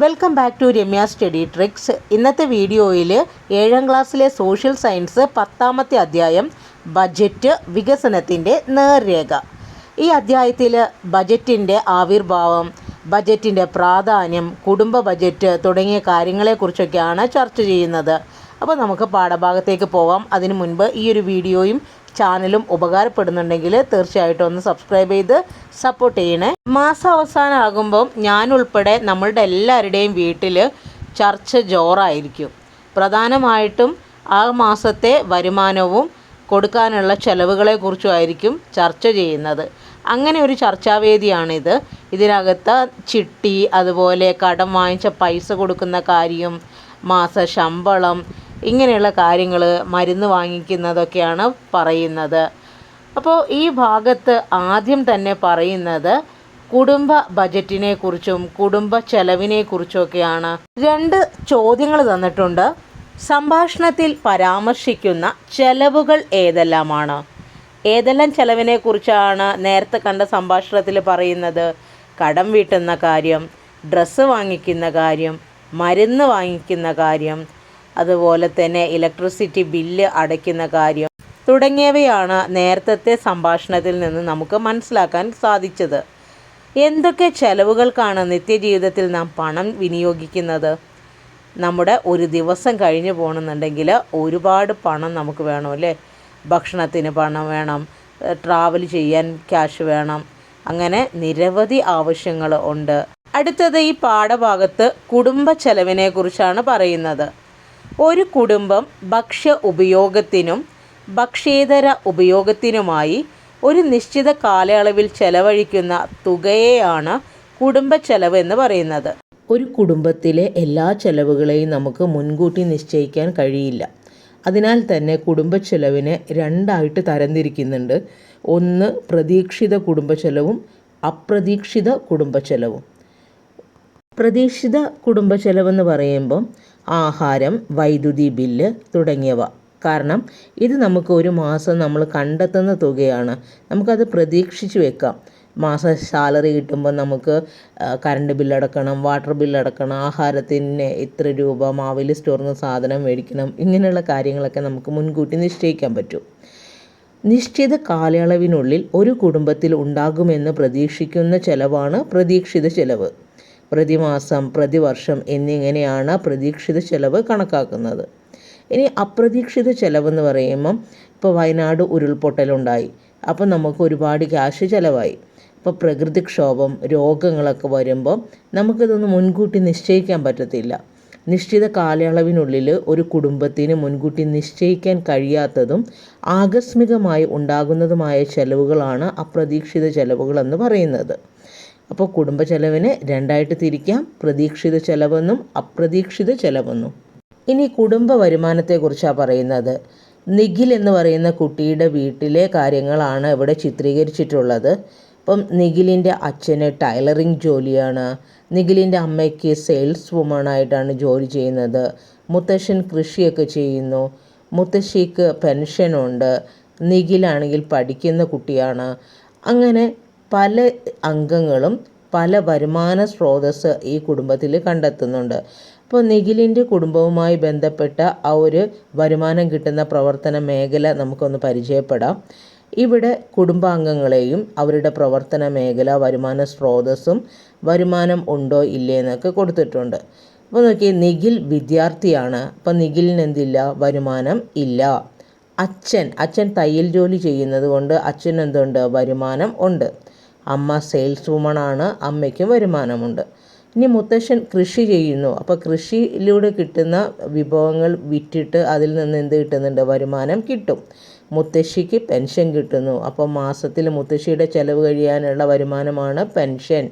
Welcome back to Ramya study tricks ഇന്നത്തെ വീഡിയോയിൽ ഏഴാം ക്ലാസ്സിലെ സോഷ്യൽ സയൻസ് പത്താമത്തെ അധ്യായം ബജറ്റ് വികസനത്തിന്റെ നേർരേഖ. ഈ അധ്യായത്തിൽ ബജറ്റിന്റെ ആവിർഭാവം ബജറ്റിന്റെ പ്രാധാന്യം കുടുംബ ബജറ്റ് തുടങ്ങിയ കാര്യങ്ങളെക്കുറിച്ചൊക്കെയാണ് ചർച്ച ചെയ്യുന്നത്. അപ്പോൾ നമുക്ക് പാഠഭാഗത്തേക്ക് പോകാം അതിനു മുൻപ് ഈ ഒരു വീഡിയോയും ചാനലും ഉപകാരപ്പെടുന്നുണ്ടെങ്കിൽ തീർച്ചയായിട്ടും ഒന്ന് സബ്സ്ക്രൈബ് ചെയ്ത് സപ്പോർട്ട് ചെയ്യണേ. മാസം അവസാനം ആകുമ്പം ഞാൻൾപ്പെടെ നമ്മളുടെ എല്ലാവരുടെയും വീട്ടിൽ ചർച്ച ജോറായിരിക്കും. പ്രധാനമായിട്ടും ആ മാസത്തെ വരുമാനവും കൊടുക്കാനുള്ള ചെലവുകളെക്കുറിച്ചുമായിരിക്കും ചർച്ച ചെയ്യുന്നത്. അങ്ങനെ ഒരു ചർച്ചാവേദിയാണിത്. ഇതിനകത്ത് ചിട്ടി അതുപോലെ കടം വാങ്ങിച്ച പൈസ കൊടുക്കുന്ന കാര്യം മാസ ശമ്പളം ഇങ്ങനെയുള്ള കാര്യങ്ങൾ മരുന്ന് വാങ്ങിക്കുന്നതൊക്കെയാണ് പറയുന്നത്. അപ്പോൾ ഈ ഭാഗത്ത് ആദ്യം തന്നെ പറയുന്നത് കുടുംബ ബജറ്റിനെ കുറിച്ചും കുടുംബ ചെലവിനെ കുറിച്ചുമൊക്കെയാണ് രണ്ട് ചോദ്യങ്ങൾ തന്നിട്ടുണ്ട്. സംഭാഷണത്തിൽ പരാമർശിക്കുന്ന ചെലവുകൾ ഏതെല്ലാമാണ്? ഏതെല്ലാം ചെലവിനെ കുറിച്ചാണ് നേരത്തെ കണ്ട സംഭാഷണത്തിൽ പറയുന്നത്? കടം വീട്ടുന്ന കാര്യം ഡ്രസ്സ് വാങ്ങിക്കുന്ന കാര്യം മരുന്ന് വാങ്ങിക്കുന്ന കാര്യം അതുപോലെ തന്നെ ഇലക്ട്രിസിറ്റി ബില്ല് അടയ്ക്കുന്ന കാര്യം തുടങ്ങിയവയാണ് നേരത്തെ സംഭാഷണത്തിൽ നിന്ന് നമുക്ക് മനസ്സിലാക്കാൻ സാധിച്ചത്. എന്തൊക്കെ ചെലവുകൾക്കാണ് നിത്യജീവിതത്തിൽ നാം പണം വിനിയോഗിക്കുന്നത്? നമ്മുടെ ഒരു ദിവസം കഴിഞ്ഞു പോകണമെന്നുണ്ടെങ്കിൽ ഒരുപാട് പണം നമുക്ക് വേണം അല്ലേ? ഭക്ഷണത്തിന് പണം വേണം ട്രാവൽ ചെയ്യാൻ ക്യാഷ് വേണം അങ്ങനെ നിരവധി ആവശ്യങ്ങൾ ഉണ്ട്. അടുത്തത് ഈ പാഠഭാഗത്ത് കുടുംബ ചെലവിനെ കുറിച്ചാണ് പറയുന്നത്. ഒരു കുടുംബം ഭക്ഷ്യ ഉപയോഗത്തിനും ഭക്ഷ്യേതര ഉപയോഗത്തിനുമായി ഒരു നിശ്ചിത കാലയളവിൽ ചെലവഴിക്കുന്ന തുകയെയാണ് കുടുംബ ചെലവ് എന്ന് പറയുന്നത്. ഒരു കുടുംബത്തിലെ എല്ലാ ചെലവുകളെയും നമുക്ക് മുൻകൂട്ടി നിശ്ചയിക്കാൻ കഴിയില്ല. അതിനാൽ തന്നെ കുടുംബ ചെലവിനെ രണ്ടായിട്ട് തരംതിരിക്കുന്നുണ്ട്. ഒന്ന് പ്രതീക്ഷിത കുടുംബ ചെലവും അപ്രതീക്ഷിത കുടുംബ ചെലവും. പ്രതീക്ഷിത കുടുംബ ചെലവെന്ന് പറയുമ്പം ആഹാരം വൈദ്യുതി ബില്ല് തുടങ്ങിയവ. കാരണം ഇത് നമുക്ക് ഒരു മാസം നമ്മൾ കണ്ടെത്തുന്ന തുകയാണ്. നമുക്കത് പ്രതീക്ഷിച്ച് വെക്കാം. മാസ സാലറി കിട്ടുമ്പോൾ നമുക്ക് കറണ്ട് ബില്ലടക്കണം വാട്ടർ ബില്ലടക്കണം ആഹാരത്തിന് ഇത്ര രൂപ മാവിൽ സ്റ്റോറിന് സാധനം മേടിക്കണം ഇങ്ങനെയുള്ള കാര്യങ്ങളൊക്കെ നമുക്ക് മുൻകൂട്ടി നിശ്ചയിക്കാൻ പറ്റും. നിശ്ചിത കാലയളവിനുള്ളിൽ ഒരു കുടുംബത്തിൽ ഉണ്ടാകുമെന്ന് പ്രതീക്ഷിക്കുന്ന ചിലവാണ് പ്രതീക്ഷിത ചെലവ്. പ്രതിമാസം പ്രതിവർഷം എന്നിങ്ങനെയാണ് പ്രതീക്ഷിത ചെലവ് കണക്കാക്കുന്നത്. ഇനി അപ്രതീക്ഷിത ചെലവെന്ന് പറയുമ്പം ഇപ്പോൾ വയനാട് ഉരുൾപൊട്ടലുണ്ടായി. അപ്പോൾ നമുക്ക് ഒരുപാട് ക്യാഷ് ചിലവായി. ഇപ്പോൾ പ്രകൃതിക്ഷോഭം രോഗങ്ങളൊക്കെ വരുമ്പോൾ നമുക്കിതൊന്നും മുൻകൂട്ടി നിശ്ചയിക്കാൻ പറ്റത്തില്ല. നിശ്ചിത കാലയളവിനുള്ളിൽ ഒരു കുടുംബത്തിന് മുൻകൂട്ടി നിശ്ചയിക്കാൻ കഴിയാത്തതും ആകസ്മികമായി ഉണ്ടാകുന്നതുമായ ചെലവുകളാണ് അപ്രതീക്ഷിത ചെലവുകളെന്ന് പറയുന്നത്. അപ്പോൾ കുടുംബ രണ്ടായിട്ട് തിരിക്കാം. പ്രതീക്ഷിത ചെലവെന്നും അപ്രതീക്ഷിത ചെലവെന്നും. ഇനി കുടുംബ വരുമാനത്തെക്കുറിച്ചാണ് പറയുന്നത്. നിഖിൽ എന്ന് പറയുന്ന കുട്ടിയുടെ വീട്ടിലെ കാര്യങ്ങളാണ് ഇവിടെ ചിത്രീകരിച്ചിട്ടുള്ളത്. ഇപ്പം നിഖിലിന്റെ അച്ഛന് ടൈലറിംഗ് ജോലിയാണ്. നിഖിലിന്റെ അമ്മയ്ക്ക് സെയിൽസ് വുമൺ ആയിട്ടാണ് ജോലി ചെയ്യുന്നത്. മുത്തശ്ശൻ കൃഷിയൊക്കെ ചെയ്യുന്നു. മുത്തശ്ശിക്ക് പെൻഷനുണ്ട്. നിഖിലാണെങ്കിൽ പഠിക്കുന്ന കുട്ടിയാണ്. അങ്ങനെ പല അംഗങ്ങളും പല വരുമാന സ്രോതസ്സ് ഈ കുടുംബത്തിൽ കണ്ടെത്തുന്നുണ്ട്. അപ്പോൾ നിഖിലിന്റെ കുടുംബവുമായി ബന്ധപ്പെട്ട ആ ഒരു വരുമാനം കിട്ടുന്ന പ്രവർത്തന മേഖല നമുക്കൊന്ന് പരിചയപ്പെടാം. ഇവിടെ കുടുംബാംഗങ്ങളെയും അവരുടെ പ്രവർത്തന മേഖല വരുമാന സ്രോതസ്സും വരുമാനം ഉണ്ടോ ഇല്ലേ എന്നൊക്കെ കൊടുത്തിട്ടുണ്ട്. അപ്പോൾ നോക്കി നിഖിൽ വിദ്യാർത്ഥിയാണ്. അപ്പോൾ നിഖിലിന് എന്തില്ല വരുമാനം ഇല്ല. അച്ഛൻ അച്ഛൻ തയ്യൽ ജോലി ചെയ്യുന്നത് കൊണ്ട് അച്ഛൻ എന്തുണ്ട് വരുമാനം ഉണ്ട്. അമ്മ സെയിൽസ് വുമൺ ആണ് അമ്മയ്ക്കും വരുമാനമുണ്ട്. ഇനി മുത്തശ്ശൻ കൃഷി ചെയ്യുന്നു. അപ്പോൾ കൃഷിയിലൂടെ കിട്ടുന്ന വിഭവങ്ങൾ വിറ്റിട്ട് അതിൽ നിന്ന് എന്ത് കിട്ടുന്നുണ്ട്? വരുമാനം കിട്ടും. മുത്തശ്ശിക്ക് പെൻഷൻ കിട്ടുന്നു. അപ്പോൾ മാസത്തിൽ മുത്തശ്ശിയുടെ ചിലവ് കഴിയാനുള്ള വരുമാനമാണ് പെൻഷൻ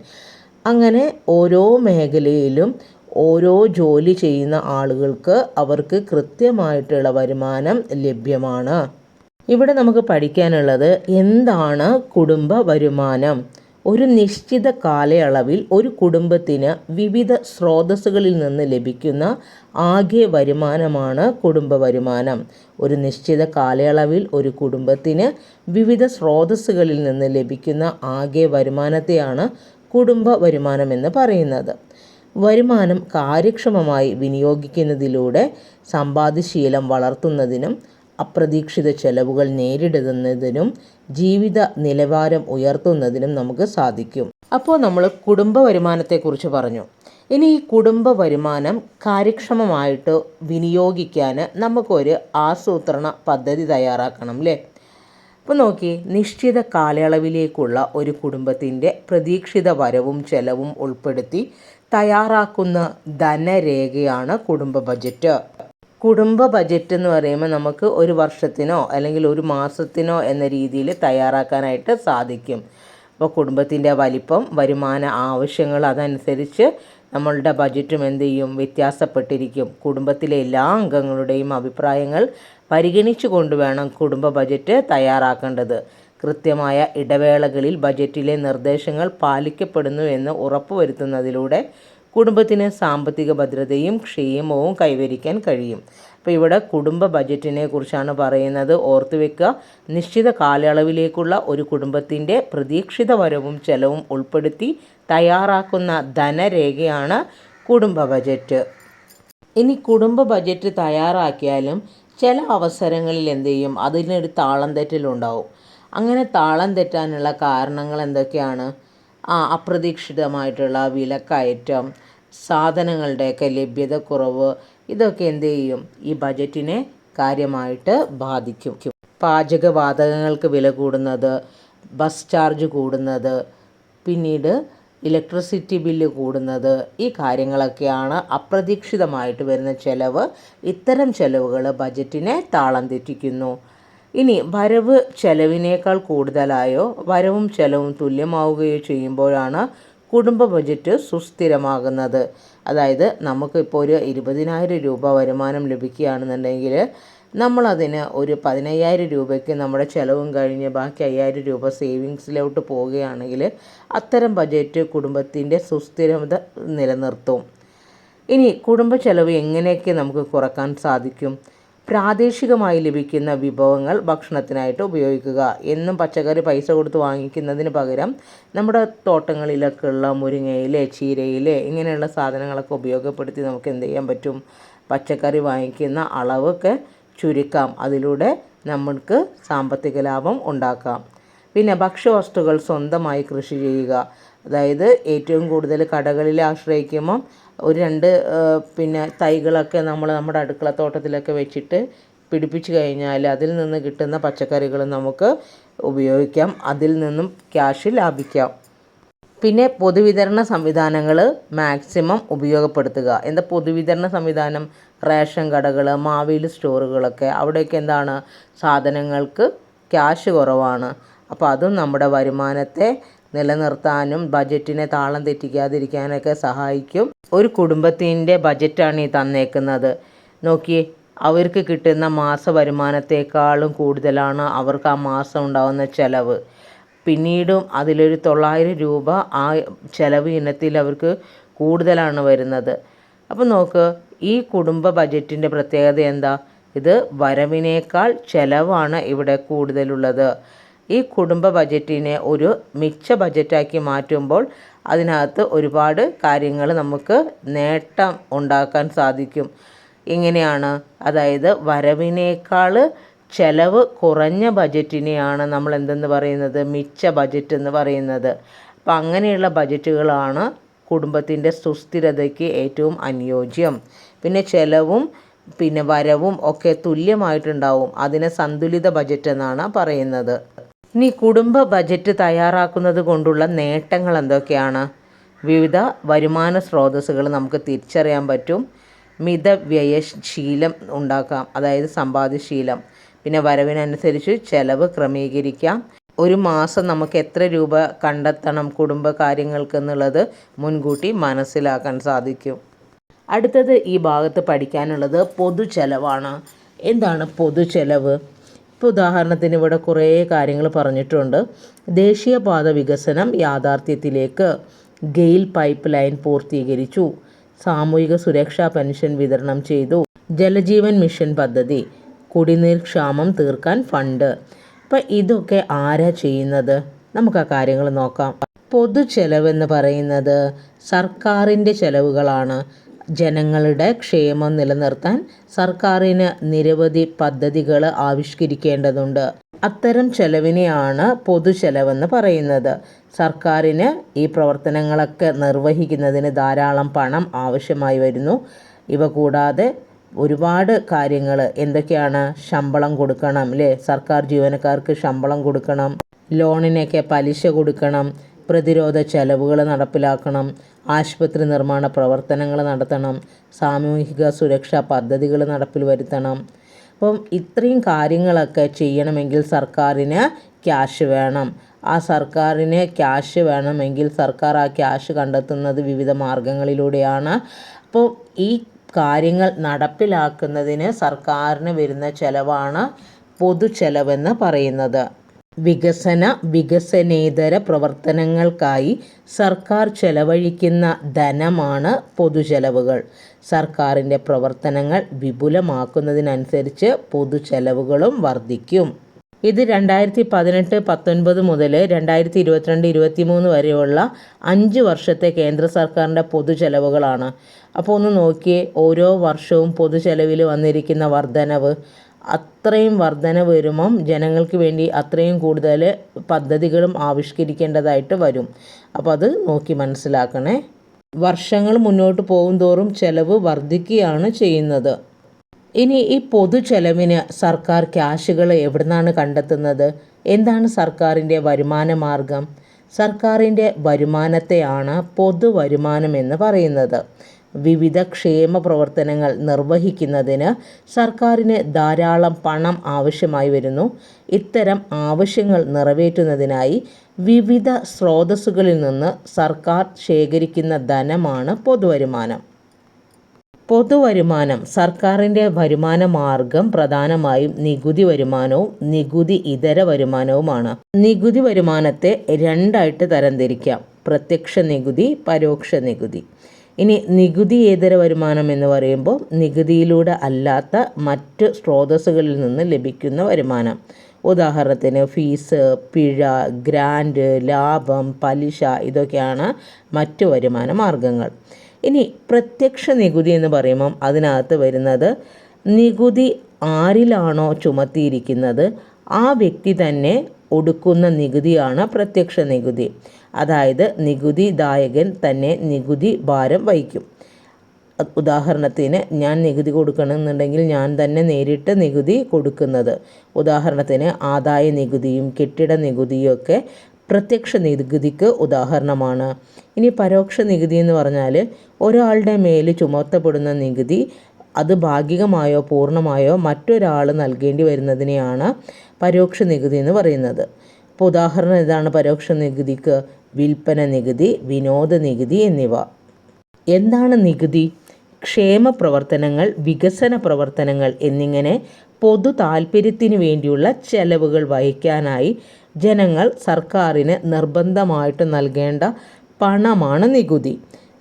അങ്ങനെ ഓരോ മേഖലയിലും ഓരോ ജോലി ചെയ്യുന്ന ആളുകൾക്ക് അവർക്ക് കൃത്യമായിട്ടുള്ള വരുമാനം ലഭ്യമാണ്. ഇവിടെ നമുക്ക് പഠിക്കാനുള്ളത് എന്താണ് കുടുംബ വരുമാനം? ഒരു നിശ്ചിത കാലയളവിൽ ഒരു കുടുംബത്തിന് വിവിധ സ്രോതസ്സുകളിൽ നിന്ന് ലഭിക്കുന്ന ആകെ വരുമാനമാണ് കുടുംബ വരുമാനം. ഒരു നിശ്ചിത കാലയളവിൽ ഒരു കുടുംബത്തിന് വിവിധ സ്രോതസ്സുകളിൽ നിന്ന് ലഭിക്കുന്ന ആകെ വരുമാനത്തെയാണ് കുടുംബ വരുമാനം എന്ന് പറയുന്നത്. വരുമാനം കാര്യക്ഷമമായി വിനിയോഗിക്കുന്നതിലൂടെ സമ്പാദ്യശീലം വളർത്തുന്നതിനും അപ്രതീക്ഷിത ചെലവുകൾ നേരിടുന്നതിനും ജീവിത നിലവാരം ഉയർത്തുന്നതിനും നമുക്ക് സാധിക്കും. അപ്പോൾ നമ്മൾ കുടുംബ വരുമാനത്തെക്കുറിച്ച് പറഞ്ഞു. ഇനി ഈ കുടുംബ വരുമാനം കാര്യക്ഷമമായിട്ട് വിനിയോഗിക്കാൻ നമുക്കൊരു ആസൂത്രണ പദ്ധതി തയ്യാറാക്കണം അല്ലേ അപ്പോൾ നോക്കി നിശ്ചിത കാലയളവിലേക്കുള്ള ഒരു കുടുംബത്തിന്റെ പ്രതീക്ഷിത വരവും ചെലവും ഉൾപ്പെടുത്തി തയ്യാറാക്കുന്ന ധനരേഖയാണ് കുടുംബ ബജറ്റ്. കുടുംബ ബജറ്റ് എന്ന് പറയുമ്പോൾ നമുക്ക് ഒരു വർഷത്തിനോ അല്ലെങ്കിൽ ഒരു മാസത്തിനോ എന്ന രീതിയിൽ തയ്യാറാക്കാനായിട്ട് സാധിക്കും. അപ്പോൾ കുടുംബത്തിന്റെ വലിപ്പം വരുമാന ആവശ്യങ്ങൾ അതനുസരിച്ച് നമ്മളുടെ ബജറ്റും എന്ത് ചെയ്യും? വ്യത്യാസപ്പെട്ടിരിക്കും. കുടുംബത്തിലെ എല്ലാ അംഗങ്ങളുടെയും അഭിപ്രായങ്ങൾ പരിഗണിച്ചു കൊണ്ടുവേണം കുടുംബ ബജറ്റ് തയ്യാറാക്കേണ്ടത്. കൃത്യമായ ഇടവേളകളിൽ ബജറ്റിലെ നിർദ്ദേശങ്ങൾ പാലിക്കപ്പെടുന്നു എന്ന് ഉറപ്പുവരുത്തുന്നതിലൂടെ കുടുംബത്തിന് സാമ്പത്തിക ഭദ്രതയും ക്ഷേമവും കൈവരിക്കാൻ കഴിയും. അപ്പോൾ ഇവിടെ കുടുംബ ബജറ്റിനെ കുറിച്ചാണ് പറയുന്നത്. ഓർത്തു വെക്കുക നിശ്ചിത കാലയളവിലേക്കുള്ള ഒരു കുടുംബത്തിന്റെ പ്രതീക്ഷിത വരവും ചെലവും ഉൾപ്പെടുത്തി തയ്യാറാക്കുന്ന ധനരേഖയാണ് കുടുംബ ബജറ്റ്. ഇനി കുടുംബ ബജറ്റ് തയ്യാറാക്കിയാലും ചില അവസരങ്ങളിൽ എന്ത് ചെയ്യും? അതിനൊരു താളം തെറ്റലുണ്ടാവും. അങ്ങനെ താളം തെറ്റാനുള്ള കാരണങ്ങൾ എന്തൊക്കെയാണ്? അപ്രതീക്ഷിതമായിട്ടുള്ള വിലക്കയറ്റം സാധനങ്ങളുടെയൊക്കെ ലഭ്യത കുറവ് ഇതൊക്കെ എന്ത് ചെയ്യും? ഈ ബജറ്റിനെ കാര്യമായിട്ട് ബാധിക്കും. പാചകവാതകങ്ങൾക്ക് വില കൂടുന്നത് ബസ് ചാർജ് കൂടുന്നത് പിന്നീട് ഇലക്ട്രിസിറ്റി ബില്ല് കൂടുന്നത് ഈ കാര്യങ്ങളൊക്കെയാണ് അപ്രതീക്ഷിതമായിട്ട് വരുന്ന ചിലവ്. ഇത്തരം ചിലവുകൾ ബജറ്റിനെ താളം തെറ്റിക്കുന്നു. ഇനി വരവ് ചെലവിനേക്കാൾ കൂടുതലായോ? വരവും ചെലവും തുല്യമാവുകയോ ചെയ്യുമ്പോഴാണ് കുടുംബ ബജറ്റ് സുസ്ഥിരമാകുന്നത്. അതായത് നമുക്കിപ്പോൾ ഒരു ഇരുപതിനായിരം രൂപ വരുമാനം ലഭിക്കുകയാണെന്നുണ്ടെങ്കിൽ നമ്മളതിന് ഒരു പതിനയ്യായിരം രൂപയ്ക്ക് നമ്മുടെ ചിലവും കഴിഞ്ഞ് ബാക്കി അയ്യായിരം രൂപ സേവിങ്സിലോട്ട് പോവുകയാണെങ്കിൽ അത്തരം ബജറ്റ് കുടുംബത്തിന്റെ സുസ്ഥിരത നിലനിർത്തും. ഇനി കുടുംബ ചെലവ് എങ്ങനെയൊക്കെ നമുക്ക് കുറയ്ക്കാൻ സാധിക്കും? പ്രാദേശികമായി ലഭിക്കുന്ന വിഭവങ്ങൾ ഭക്ഷണത്തിനായിട്ട് ഉപയോഗിക്കുക. എന്നും പച്ചക്കറി പൈസ കൊടുത്ത് വാങ്ങിക്കുന്നതിന് പകരം നമ്മുടെ തോട്ടങ്ങളിലൊക്കെ ഉള്ള മുരിങ്ങയിലെ ചീരയിലെ ഇങ്ങനെയുള്ള സാധനങ്ങളൊക്കെ ഉപയോഗപ്പെടുത്തി നമുക്ക് എന്ത് ചെയ്യാൻ പറ്റും? പച്ചക്കറി വാങ്ങിക്കുന്ന അളവൊക്കെ ചുരുക്കാം. അതിലൂടെ നമ്മൾക്ക് സാമ്പത്തിക ലാഭം ഉണ്ടാക്കാം. പിന്നെ ഭക്ഷ്യവസ്തുക്കൾ സ്വന്തമായി കൃഷി ചെയ്യുക. അതായത് ഏറ്റവും കൂടുതൽ കടകളിൽ ആശ്രയിക്കുമ്പം ഒരു രണ്ട് പിന്നെ തൈകളൊക്കെ നമ്മൾ നമ്മുടെ അടുക്കളത്തോട്ടത്തിലൊക്കെ വെച്ചിട്ട് പിടിപ്പിച്ച് കഴിഞ്ഞാൽ അതിൽ നിന്ന് കിട്ടുന്ന പച്ചക്കറികൾ നമുക്ക് ഉപയോഗിക്കാം. അതിൽ നിന്നും ക്യാഷ് ലാഭിക്കാം. പിന്നെ പൊതുവിതരണ സംവിധാനങ്ങൾ മാക്സിമം ഉപയോഗപ്പെടുത്തുക. എന്താ പൊതുവിതരണ സംവിധാനം? റേഷൻ കടകൾ മാവേലി സ്റ്റോറുകളൊക്കെ. അവിടെയൊക്കെ എന്താണ്? സാധനങ്ങൾക്ക് ക്യാഷ് കുറവാണ്. അപ്പോൾ അതും നമ്മുടെ വരുമാനത്തെ നിലനിർത്താനും ബജറ്റിനെ താളം തെറ്റിക്കാതിരിക്കാനൊക്കെ സഹായിക്കും. ഒരു കുടുംബത്തിന്റെ ബജറ്റാണ് ഈ തന്നേക്കുന്നത്. നോക്കിയേ അവർക്ക് കിട്ടുന്ന മാസ വരുമാനത്തേക്കാളും കൂടുതലാണ് അവർക്ക് ആ മാസം ഉണ്ടാകുന്ന ചിലവ്. പിന്നീടും അതിലൊരു തൊള്ളായിരം രൂപ ആ ചിലവ് ഇനത്തിൽ അവർക്ക് കൂടുതലാണ് വരുന്നത്. അപ്പോൾ നോക്ക് ഈ കുടുംബ ബജറ്റിന്റെ പ്രത്യേകത എന്താ? ഇത് വരവിനേക്കാൾ ചിലവാണ് ഇവിടെ കൂടുതലുള്ളത്. ഈ കുടുംബ ബജറ്റിനെ ഒരു മിച്ച ബജറ്റാക്കി മാറ്റുമ്പോൾ അതിനകത്ത് ഒരുപാട് കാര്യങ്ങൾ നമുക്ക് നേട്ടം ഉണ്ടാക്കാൻ സാധിക്കും. ഇങ്ങനെയാണ് അതായത് വരവിനേക്കാൾ ചെലവ് കുറഞ്ഞ ബജറ്റിനെയാണ് നമ്മൾ എന്തെന്ന് പറയുന്നത്? മിച്ച ബജറ്റ് എന്ന് പറയുന്നത്. അപ്പം അങ്ങനെയുള്ള ബജറ്റുകളാണ് കുടുംബത്തിന്റെ സുസ്ഥിരതയ്ക്ക് ഏറ്റവും അനുയോജ്യം. പിന്നെ ചെലവും പിന്നെ വരവും ഒക്കെ തുല്യമായിട്ടുണ്ടാവും. അതിനെ സന്തുലിത ബജറ്റ് എന്നാണ് പറയുന്നത്. ഇനി കുടുംബ ബജറ്റ് തയ്യാറാക്കുന്നത് കൊണ്ടുള്ള നേട്ടങ്ങൾ എന്തൊക്കെയാണ്? വിവിധ വരുമാന സ്രോതസ്സുകൾ നമുക്ക് തിരിച്ചറിയാൻ പറ്റും. മിതവ്യയശീലം ഉണ്ടാക്കാം അതായത് സമ്പാദ്യശീലം. പിന്നെ വരവിനനുസരിച്ച് ചെലവ് ക്രമീകരിക്കാം. ഒരു മാസം നമുക്ക് എത്ര രൂപ കണ്ടെത്തണം കുടുംബ കാര്യങ്ങൾക്ക് എന്നുള്ളത് മുൻകൂട്ടി മനസ്സിലാക്കാൻ സാധിക്കും. അടുത്തത് ഈ ഭാഗത്ത് പഠിക്കാനുള്ളത് പൊതു ചെലവാണ് എന്താണ് പൊതു ചെലവ് ഇപ്പോൾ ഉദാഹരണത്തിന് ഇവിടെ കുറേ കാര്യങ്ങൾ പറഞ്ഞിട്ടുണ്ട്. ദേശീയപാത വികസനം യാഥാർത്ഥ്യത്തിലേക്ക് ഗെയിൽ പൈപ്പ് ലൈൻ പൂർത്തീകരിച്ചു. സാമൂഹിക സുരക്ഷാ പെൻഷൻ വിതരണം ചെയ്തു. ജലജീവൻ മിഷൻ പദ്ധതി കുടിനീർ ക്ഷാമം തീർക്കാൻ ഫണ്ട്. അപ്പം ഇതൊക്കെ ആരാ ചെയ്യുന്നത്? നമുക്ക് ആ കാര്യങ്ങൾ നോക്കാം. പൊതു ചെലവെന്ന് പറയുന്നത് സർക്കാരിന്റെ ചെലവുകളാണ്. ജനങ്ങളുടെ ക്ഷേമം നിലനിർത്താൻ സർക്കാരിന് നിരവധി പദ്ധതികൾ ആവിഷ്കരിക്കേണ്ടതുണ്ട്. അത്തരം ചെലവിനെയാണ് പൊതു ചെലവെന്ന് പറയുന്നത്. സർക്കാരിന് ഈ പ്രവർത്തനങ്ങളൊക്കെ നിർവഹിക്കുന്നതിന് ധാരാളം പണം ആവശ്യമായി വരുന്നു. ഇവ കൂടാതെ ഒരുപാട് കാര്യങ്ങൾ എന്തൊക്കെയാണ്? ശമ്പളം കൊടുക്കണം അല്ലേ സർക്കാർ ജീവനക്കാർക്ക് ശമ്പളം കൊടുക്കണം. ലോണിനൊക്കെ പലിശ കൊടുക്കണം. പ്രതിരോധ ചെലവുകൾ നടപ്പിലാക്കണം. ആശുപത്രി നിർമ്മാണ പ്രവർത്തനങ്ങൾ നടത്തണം സാമൂഹിക സുരക്ഷാ പദ്ധതികൾ നടപ്പിൽ വരുത്തണം. അപ്പം ഇത്രയും കാര്യങ്ങളൊക്കെ ചെയ്യണമെങ്കിൽ സർക്കാരിന് ക്യാഷ് വേണം. ആ സർക്കാരിന് ക്യാഷ് വേണമെങ്കിൽ സർക്കാർ ആ ക്യാഷ് കണ്ടെത്തുന്നത് വിവിധ മാർഗങ്ങളിലൂടെയാണ്. അപ്പോൾ ഈ കാര്യങ്ങൾ നടപ്പിലാക്കുന്നതിന് സർക്കാരിന് വരുന്ന ചിലവാണ് പൊതു ചെലവെന്ന് പറയുന്നത്. വികസന വികസനേതര പ്രവർത്തനങ്ങൾക്കായി സർക്കാർ ചെലവഴിക്കുന്ന ധനമാണ് പൊതുചെലവുകൾ. സർക്കാരിന്റെ പ്രവർത്തനങ്ങൾ വിപുലമാക്കുന്നതിനനുസരിച്ച് പൊതുചെലവുകളും വർദ്ധിക്കും. ഇത് രണ്ടായിരത്തി പതിനെട്ട് പത്തൊൻപത് മുതൽ രണ്ടായിരത്തി ഇരുപത്തിരണ്ട് ഇരുപത്തി മൂന്ന് വരെയുള്ള അഞ്ച് വർഷത്തെ കേന്ദ്ര സർക്കാരിന്റെ പൊതുചെലവുകളാണ്. അപ്പോൾ ഒന്ന് നോക്കിയേ ഓരോ വർഷവും പൊതുചെലവിൽ വന്നിരിക്കുന്ന വർധനവ് അത്രയും വർധന വരുമ്പം ജനങ്ങൾക്ക് വേണ്ടി അത്രയും കൂടുതൽ പദ്ധതികളും ആവിഷ്കരിക്കേണ്ടതായിട്ട് വരും. അപ്പോൾ അത് നോക്കി മനസ്സിലാക്കണേ. വർഷങ്ങൾ മുന്നോട്ട് പോകും തോറും ചെലവ് വർദ്ധിക്കുകയാണ് ചെയ്യുന്നത്. ഇനി ഈ പൊതു ചെലവിന് സർക്കാർ ക്യാഷുകൾ എവിടുന്നാണ് കണ്ടെത്തുന്നത്? എന്താണ് സർക്കാരിന്റെ വരുമാന മാർഗം? സർക്കാരിന്റെ വരുമാനത്തെയാണ് പൊതുവരുമാനം എന്ന് പറയുന്നത്. വിവിധ ക്ഷേമ പ്രവർത്തനങ്ങൾ നിർവഹിക്കുന്നതിന് സർക്കാരിന് ധാരാളം പണം ആവശ്യമായി വരുന്നു. ഇത്തരം ആവശ്യങ്ങൾ നിറവേറ്റുന്നതിനായി വിവിധ സ്രോതസ്സുകളിൽ നിന്ന് സർക്കാർ ശേഖരിക്കുന്ന ധനമാണ് പൊതുവരുമാനം. പൊതുവരുമാനം സർക്കാരിന്റെ വരുമാന മാർഗം പ്രധാനമായും നികുതി വരുമാനവും നികുതി ഇതര വരുമാനവുമാണ്. നികുതി വരുമാനത്തെ രണ്ടായിട്ട് തരംതിരിക്കാം. പ്രത്യക്ഷ നികുതി പരോക്ഷ നികുതി. ഇനി നികുതിയേതര വരുമാനം എന്ന് പറയുമ്പോൾ നികുതിയിലൂടെ അല്ലാത്ത മറ്റ് സ്രോതസ്സുകളിൽ നിന്ന് ലഭിക്കുന്ന വരുമാനം. ഉദാഹരണത്തിന് ഫീസ് പിഴ ഗ്രാൻഡ് ലാഭം പലിശ ഇതൊക്കെയാണ് മറ്റു വരുമാന മാർഗങ്ങൾ. ഇനി പ്രത്യക്ഷ നികുതി എന്ന് പറയുമ്പം അതിനകത്ത് വരുന്നത് നികുതി ആരിലാണോ ചുമത്തിയിരിക്കുന്നത് ആ വ്യക്തി തന്നെ ഒടുക്കുന്ന നികുതിയാണ് പ്രത്യക്ഷ നികുതി. അതായത് നികുതിദായകൻ തന്നെ നികുതി ഭാരം വഹിക്കും. ഉദാഹരണത്തിന് ഞാൻ നികുതി കൊടുക്കണമെന്നുണ്ടെങ്കിൽ ഞാൻ തന്നെ നേരിട്ട് നികുതി കൊടുക്കുന്നത്. ഉദാഹരണത്തിന് ആദായ നികുതിയും കെട്ടിട നികുതിയും ഒക്കെ പ്രത്യക്ഷ നികുതിക്ക് ഉദാഹരണമാണ്. ഇനി പരോക്ഷ നികുതി എന്ന് പറഞ്ഞാൽ ഒരാളുടെ മേൽ ചുമത്തപ്പെടുന്ന നികുതി അത് ഭാഗികമായോ പൂർണമായോ മറ്റൊരാൾ നൽകേണ്ടി വരുന്നതിനെയാണ് പരോക്ഷ നികുതി എന്ന് പറയുന്നത്. ഇപ്പോൾ ഉദാഹരണം ഇതാണ് പരോക്ഷ നികുതിക്ക്? വിൽപ്പന നികുതി വിനോദ നികുതി എന്നിവ. എന്താണ് നികുതി? ക്ഷേമ പ്രവർത്തനങ്ങൾ വികസന പ്രവർത്തനങ്ങൾ എന്നിങ്ങനെ പൊതു താൽപ്പര്യത്തിന് വേണ്ടിയുള്ള ചെലവുകൾ വഹിക്കാനായി ജനങ്ങൾ സർക്കാരിന് നിർബന്ധമായിട്ട് നൽകേണ്ട പണമാണ് നികുതി.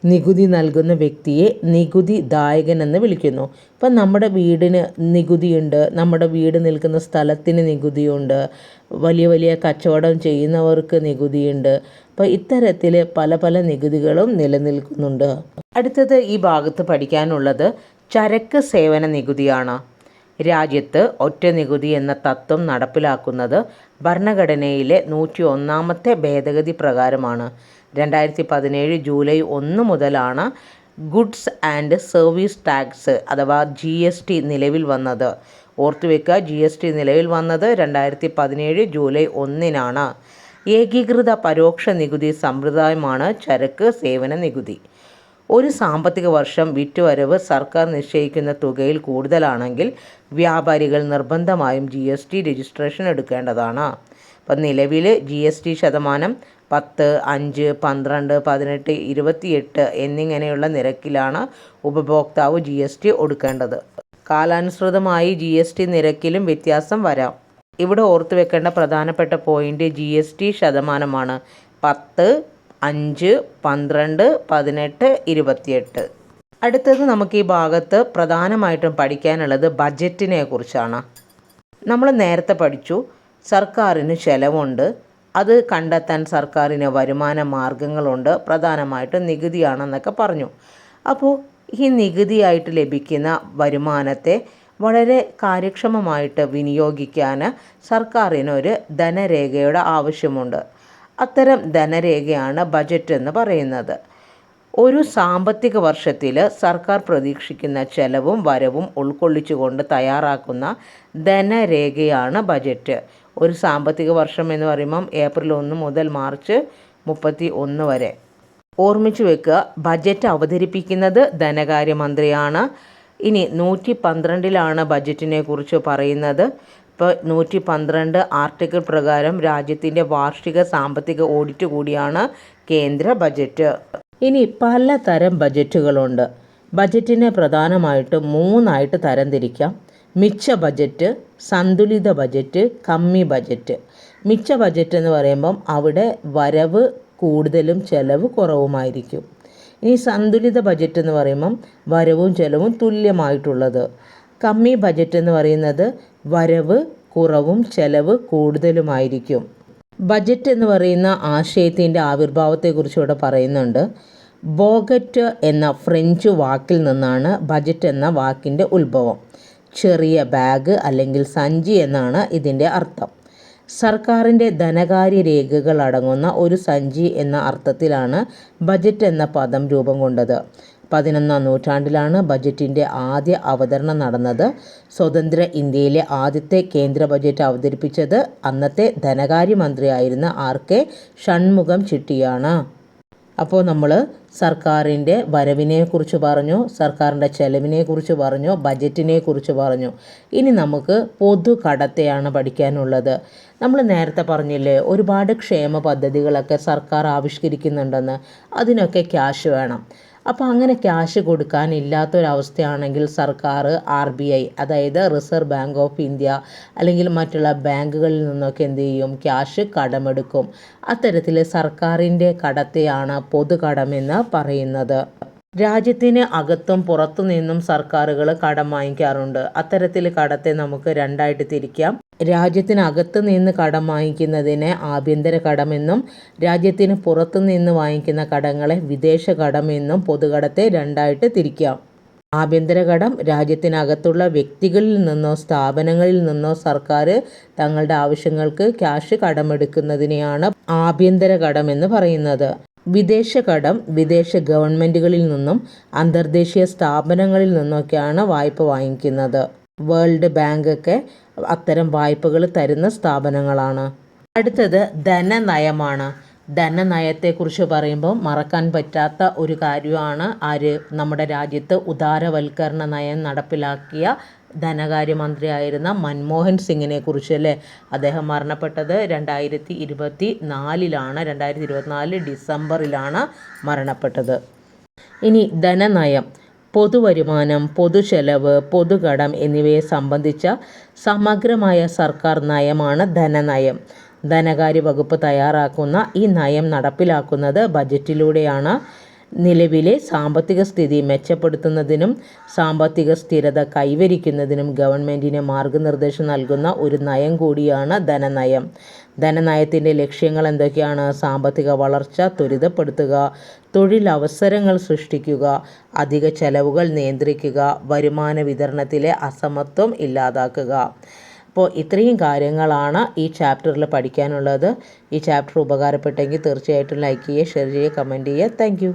നികുതി നൽകുന്ന വ്യക്തിയെ നികുതി ദായകൻ എന്ന് വിളിക്കുന്നു. ഇപ്പം നമ്മുടെ വീടിന് നികുതിയുണ്ട് നമ്മുടെ വീട് നിൽക്കുന്ന സ്ഥലത്തിന് നികുതിയുണ്ട് വലിയ വലിയ കച്ചവടം ചെയ്യുന്നവർക്ക് നികുതിയുണ്ട്. അപ്പോൾ ഇത്തരത്തിൽ പല പല നികുതികളും നിലനിൽക്കുന്നുണ്ട്. അടുത്തത് ഈ ഭാഗത്ത് പഠിക്കാനുള്ളത് ചരക്ക് സേവന നികുതിയാണ്. രാജ്യത്ത് ഒറ്റ നികുതി എന്ന തത്വം നടപ്പിലാക്കുന്നത് ഭരണഘടനയിലെ നൂറ്റി ഒന്നാമത്തെ ഭേദഗതി പ്രകാരമാണ്. രണ്ടായിരത്തി പതിനേഴ് ജൂലൈ ഒന്ന് മുതലാണ് ഗുഡ്സ് ആൻഡ് സർവീസ് ടാക്സ് അഥവാ ജി എസ് ടി നിലവിൽ വന്നത്. ഓർത്തുവെക്കുക ജി എസ് ടി നിലവിൽ വന്നത് രണ്ടായിരത്തി പതിനേഴ് ജൂലൈ ഒന്നിനാണ്. ഏകീകൃത പരോക്ഷ നികുതി സമ്പ്രദായമാണ് ചരക്ക് സേവന നികുതി. ഒരു സാമ്പത്തിക വർഷം വിറ്റുവരവ് സർക്കാർ നിശ്ചയിക്കുന്ന തുകയിൽ കൂടുതലാണെങ്കിൽ വ്യാപാരികൾ നിർബന്ധമായും ജി രജിസ്ട്രേഷൻ എടുക്കേണ്ടതാണ്. അപ്പം നിലവിൽ ജി ശതമാനം പത്ത് അഞ്ച് പന്ത്രണ്ട് പതിനെട്ട് ഇരുപത്തിയെട്ട് എന്നിങ്ങനെയുള്ള നിരക്കിലാണ് ഉപഭോക്താവ് ജി എസ് ടി ഒടുക്കേണ്ടത്. കാലാനുസൃതമായി ജി എസ് ടി നിരക്കിലും വ്യത്യാസം വരാം. ഇവിടെ ഓർത്തു വെക്കേണ്ട പ്രധാനപ്പെട്ട പോയിന്റ് ജി എസ് ടി ശതമാനമാണ്. പത്ത് അഞ്ച് പന്ത്രണ്ട് പതിനെട്ട് ഇരുപത്തിയെട്ട്. അടുത്തത് നമുക്ക് ഈ ഭാഗത്ത് പ്രധാനമായിട്ടും പഠിക്കാനുള്ളത് ബജറ്റിനെ കുറിച്ചാണ്. നമ്മൾ നേരത്തെ പഠിച്ചു സർക്കാരിന് ചെലവുണ്ട് അത് കണ്ടെത്താൻ സർക്കാരിന് വരുമാന മാർഗങ്ങളുണ്ട്. പ്രധാനമായിട്ടും നികുതിയാണെന്നൊക്കെ പറഞ്ഞു. അപ്പോൾ ഈ നികുതിയായിട്ട് ലഭിക്കുന്ന വരുമാനത്തെ വളരെ കാര്യക്ഷമമായിട്ട് വിനിയോഗിക്കാൻ സർക്കാരിനൊരു ധനരേഖയുടെ ആവശ്യമുണ്ട്. അത്തരം ധനരേഖയാണ് ബജറ്റ് എന്ന് പറയുന്നത്. ഒരു സാമ്പത്തിക വർഷത്തിൽ സർക്കാർ പ്രതീക്ഷിക്കുന്ന ചെലവും വരവും ഉൾക്കൊള്ളിച്ചുകൊണ്ട് തയ്യാറാക്കുന്ന ധനരേഖയാണ് ബജറ്റ്. ഒരു സാമ്പത്തിക വർഷം എന്ന് പറയുമ്പം ഏപ്രിൽ ഒന്ന് മുതൽ മാർച്ച് മുപ്പത്തി ഒന്ന് വരെ. ഓർമ്മിച്ചു വെക്കുക ബജറ്റ് അവതരിപ്പിക്കുന്നത് ധനകാര്യമന്ത്രിയാണ്. ഇനി നൂറ്റി പന്ത്രണ്ടിലാണ് ബജറ്റിനെ കുറിച്ച് പറയുന്നത്. ഇപ്പോൾ നൂറ്റി പന്ത്രണ്ട് ആർട്ടിക്കിൾ പ്രകാരം രാജ്യത്തിന്റെ വാർഷിക സാമ്പത്തിക ഓഡിറ്റ് കൂടിയാണ് കേന്ദ്ര ബജറ്റ്. ഇനി പലതരം ബജറ്റുകളുണ്ട്. ബജറ്റിനെ പ്രധാനമായിട്ട് മൂന്നായിട്ട് തരംതിരിക്കാം. മിച്ച ബജറ്റ് സന്തുലിത ബജറ്റ് കമ്മി ബജറ്റ്. മിച്ച ബജറ്റ് എന്ന് പറയുമ്പം അവിടെ വരവ് കൂടുതലും ചിലവ് കുറവുമായിരിക്കും. ഇനി സന്തുലിത ബജറ്റ് എന്ന് പറയുമ്പം വരവും ചിലവും തുല്യമായിട്ടുള്ളത്. കമ്മി ബജറ്റ് എന്ന് പറയുന്നത് വരവ് കുറവും ചെലവ് കൂടുതലുമായിരിക്കും. ബജറ്റ് എന്ന് പറയുന്ന ആശയത്തിന്റെ ആവിർഭാവത്തെക്കുറിച്ച് ഇവിടെ പറയുന്നുണ്ട്. ബോഗറ്റ് എന്ന ഫ്രഞ്ച് വാക്കിൽ നിന്നാണ് ബജറ്റ് എന്ന വാക്കിന്റെ ഉത്ഭവം. ചെറിയ ബാഗ് അല്ലെങ്കിൽ സഞ്ചി എന്നാണ് ഇതിന്റെ അർത്ഥം. സർക്കാരിന്റെ ധനകാര്യ രേഖകൾ അടങ്ങുന്ന ഒരു സഞ്ചി എന്ന അർത്ഥത്തിലാണ് ബജറ്റ് എന്ന പദം രൂപം കൊണ്ടത്. പതിനൊന്നാം നൂറ്റാണ്ടിലാണ് ബജറ്റിന്റെ ആദ്യ അവതരണം നടന്നത്. സ്വതന്ത്ര ഇന്ത്യയിലെ ആദ്യത്തെ കേന്ദ്ര ബജറ്റ് അവതരിപ്പിച്ചത് അന്നത്തെ ധനകാര്യമന്ത്രിയായിരുന്ന ആർ കെ ഷൺമുഖം ചിട്ടിയാണ്. അപ്പോൾ നമ്മൾ സർക്കാരിന്റെ വരവിനെ കുറിച്ച് പറഞ്ഞു സർക്കാരിന്റെ ചെലവിനെ കുറിച്ച് പറഞ്ഞു ബജറ്റിനെ കുറിച്ച് പറഞ്ഞു. ഇനി നമുക്ക് പൊതു കടത്തെയാണ് പഠിക്കാനുള്ളത്. നമ്മൾ നേരത്തെ പറഞ്ഞില്ലേ ഒരുപാട് ക്ഷേമ പദ്ധതികളൊക്കെ സർക്കാർ ആവിഷ്കരിക്കുന്നുണ്ടെന്ന്. അതിനൊക്കെ ക്യാഷ് വേണം. അപ്പോൾ അങ്ങനെ ക്യാഷ് കൊടുക്കാനില്ലാത്തൊരവസ്ഥയാണെങ്കിൽ സർക്കാർ ആർ ബി ഐ അതായത് റിസർവ് ബാങ്ക് ഓഫ് ഇന്ത്യ അല്ലെങ്കിൽ മറ്റുള്ള ബാങ്കുകളിൽ നിന്നൊക്കെ എന്ത് ചെയ്യും? ക്യാഷ് കടമെടുക്കും. അത്തരത്തിൽ സർക്കാരിന്റെ കടത്തെയാണ് പൊതുകടമെന്ന് പറയുന്നത്. രാജ്യത്തിന് അകത്തും പുറത്തു നിന്നും സർക്കാരുകൾ കടം വാങ്ങിക്കാറുണ്ട്. അത്തരത്തിൽ കടത്തെ നമുക്ക് രണ്ടായിട്ട് തിരിക്കാം. രാജ്യത്തിനകത്ത് നിന്ന് കടം വാങ്ങിക്കുന്നതിനെ ആഭ്യന്തര കടമെന്നും രാജ്യത്തിന് പുറത്തു നിന്ന് വാങ്ങിക്കുന്ന കടങ്ങളെ വിദേശ കടമെന്നും പൊതുകടത്തെ രണ്ടായിട്ട് തിരിക്കാം. ആഭ്യന്തര കടം രാജ്യത്തിനകത്തുള്ള വ്യക്തികളിൽ നിന്നോ സ്ഥാപനങ്ങളിൽ നിന്നോ സർക്കാർ തങ്ങളുടെ ആവശ്യങ്ങൾക്ക് ക്യാഷ് കടമെടുക്കുന്നതിനെയാണ് ആഭ്യന്തര കടമെന്ന് പറയുന്നത്. വിദേശ കടം വിദേശ ഗവൺമെന്റുകളിൽ നിന്നും അന്തർദേശീയ സ്ഥാപനങ്ങളിൽ നിന്നൊക്കെയാണ് വായ്പ വാങ്ങിക്കുന്നത്. വേൾഡ് ബാങ്ക് ഒക്കെ അത്തരം വായ്പകൾ തരുന്ന സ്ഥാപനങ്ങളാണ്. അടുത്തത് ധനനയമാണ്. ധനനയത്തെക്കുറിച്ച് പറയുമ്പോൾ മറക്കാൻ പറ്റാത്ത ഒരു കാര്യമാണ് ആര് നമ്മുടെ രാജ്യത്ത് ഉദാരവൽക്കരണ നയം നടപ്പിലാക്കിയ ധനകാര്യമന്ത്രിയായിരുന്ന മൻമോഹൻ സിംഗിനെ കുറിച്ച് അല്ലേ? അദ്ദേഹം മരണപ്പെട്ടത് രണ്ടായിരത്തി ഇരുപത്തി നാലിലാണ് രണ്ടായിരത്തി ഇരുപത്തിനാല് ഡിസംബറിലാണ് മരണപ്പെട്ടത്. ഇനി ധനനയം പൊതുവരുമാനം പൊതുചെലവ് പൊതുകടം എന്നിവയെ സംബന്ധിച്ച സമഗ്രമായ സർക്കാർ നയമാണ് ധനനയം. ധനകാര്യ വകുപ്പ് തയ്യാറാക്കുന്ന ഈ നയം നടപ്പിലാക്കുന്നത് ബജറ്റിലൂടെയാണ്. നിലവിലെ സാമ്പത്തിക സ്ഥിതി മെച്ചപ്പെടുത്തുന്നതിനും സാമ്പത്തിക സ്ഥിരത കൈവരിക്കുന്നതിനും ഗവൺമെന്റിന് മാർഗനിർദ്ദേശം നൽകുന്ന ഒരു നയം കൂടിയാണ് ധനനയം. ധനനയത്തിന്റെ ലക്ഷ്യങ്ങൾ എന്തൊക്കെയാണ്? സാമ്പത്തിക വളർച്ച ത്വരിതപ്പെടുത്തുക തൊഴിലവസരങ്ങൾ സൃഷ്ടിക്കുക അധിക ചെലവുകൾ നിയന്ത്രിക്കുക വരുമാന വിതരണത്തിലെ അസമത്വം ഇല്ലാതാക്കുക. അപ്പോൾ ഇത്രയും കാര്യങ്ങളാണ് ഈ ചാപ്റ്ററിൽ പഠിക്കാനുള്ളത്. ഈ ചാപ്റ്റർ ഉപകാരപ്പെട്ടെങ്കിൽ തീർച്ചയായിട്ടും ലൈക്ക് ചെയ്യുക ഷെയർ ചെയ്യുക കമന്റ് ചെയ്യുക. താങ്ക്